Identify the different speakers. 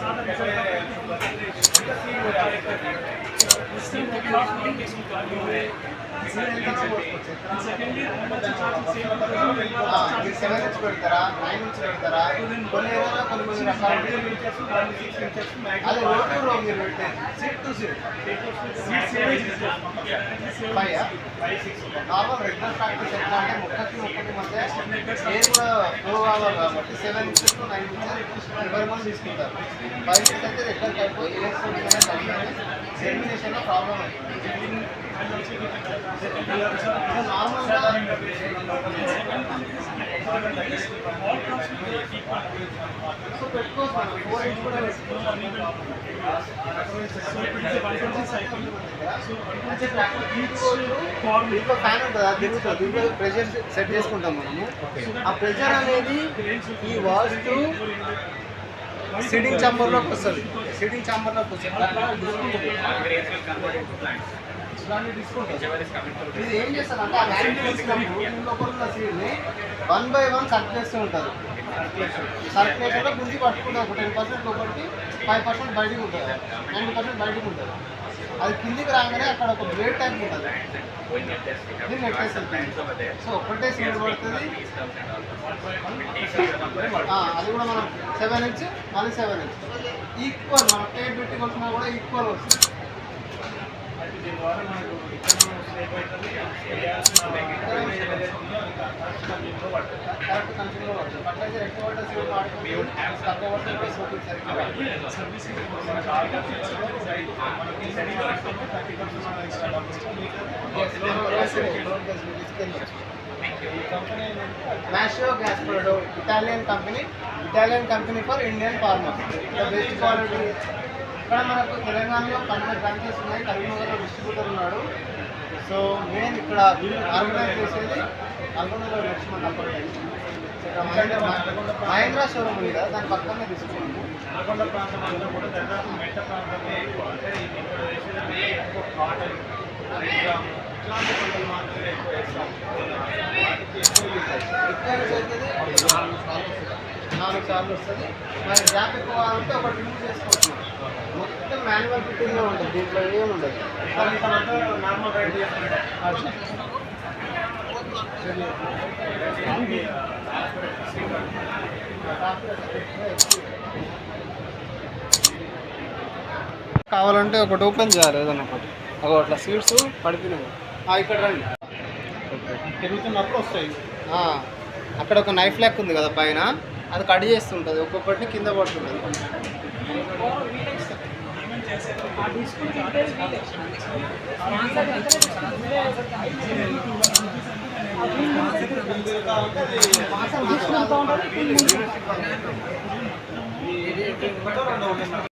Speaker 1: సాధన seven inch పెడతారా? Nine inch పెడతారా? కొన్ని ఏరియాలో కొన్ని కొన్ని రకాలు. అదే రోడ్ టు రోడ్ మీరు పెట్టేది seat to seat. Normal regular practice ఎట్లా అంటే ముక్కకి ముక్కకి మధ్య ఏది కూడా ఫ్లో కావాలి కాబట్టి సెవెన్ ఇంచెస్ నైన్ ఇంచెస్ ఎవరి మంది తీసుకుంటారు. ఫైవ్ ఇంచెస్ అయితే రెగ్యులర్ అయిపోయి ప్రాబ్లం అవుతుంది. తిరుగుతుంది ప్రెషర్ సెట్ చేసుకుంటాం మనము ఆ ప్రెషర్ అనేది ఈ వాల్స్ టు సిట్టింగ్ చాంబర్లోకి వస్తుంది సిట్టింగ్ చాంబర్లోకి వస్తుంది ఇలాంటి ఇది ఏం చేస్తారంటే ఆ వ్యాన్ తీసుకున్నప్పుడు లోపల ఉన్న సీడ్ని వన్ బై వన్ కట్ చేస్తూ ఉంటుంది సర్క్యులేషన్లో గుంజి పట్టుకుంటుంది ఒక టెన్ పర్సెంట్ లోపలికి ఫైవ్ పర్సెంట్ బయటకు ఉంటుంది. నైంటీ పర్సెంట్ బయటకు ఉంటుంది. అది కిందికి రాగానే అక్కడ ఒక బ్లేడ్ టైప్ ఉంటుంది. దీన్ని సో ఒకటే సీడ్ పడుతుంది. అది కూడా మనం సెవెన్ ఇంచ్ మళ్ళీ సెవెన్ ఇంచ్ ఈక్వల్ మనం ప్లేట్ పెట్టి కొట్టినా కూడా ఈక్వల్ వస్తుంది. పడితే సోపు సరిగ్గా రాదు. Maschio gas product Italian company Italian company for Indian farmers best quality ఇక్కడ మనకు తెలంగాణలో పన్నెండు బ్రాంచెస్ ఉన్నాయి. కరీంనగర్లో డిస్ట్రిబ్యూటర్ ఉన్నాడు. సో మెయిన్ ఇక్కడ ఆర్గనైజ్ చేసేది నల్గొండలో లక్ష్మణ్ అప్పటి ఇక్కడ మహేంద్ర షోరూమ్ ఉంది కదా దాని పక్కనే తీసుకున్నాము
Speaker 2: నల్గొండ ప్రాంతం అంతా కూడా దాదాపు మెట్ట ప్రాంతమే ఎక్కువ. అంటే ఇది ఇక్కడ వేసేది ఎక్కువ కాటన్ రేగ్రామ్ ఇట్లాంటి పంటలు మాత్రమే ఎక్కువ వేస్తాం వాటికి ఎక్కువ యూజ్ అవుతుంది
Speaker 1: ఎక్కువ యూజ్ అవుతుంది. నాలుగు సార్లు వస్తుంది. మరి గ్యాప్ ఎక్కువ కావాలంటే ఒకటి యూజ్ చేసుకోవచ్చు. మాన్యువల్ ఫిట్టింగ్లో ఉంటుంది. దీంట్లో ఏమి ఉండదు.
Speaker 2: కానీ ఇతనంతా నార్మల్ రైడ్ చేసుకుంటే
Speaker 1: కావాలంటే ఒకటి ఓపెన్ చేయాలి ఏదన్నా ఒకటి. అగో అట్లా సీట్స్ పడిపోయినాయి. ఇక్కడ రండి.
Speaker 2: తిరుగుతున్నప్పుడు వస్తాయి.
Speaker 1: అక్కడ ఒక నైఫ్ లెక్క ఉంది కదా పైన. అది కట్ చేస్తుంటుంది. ఒక్కొక్కటిని కింద పడుతుంటుంది.
Speaker 2: రెండు ఉన్నాయి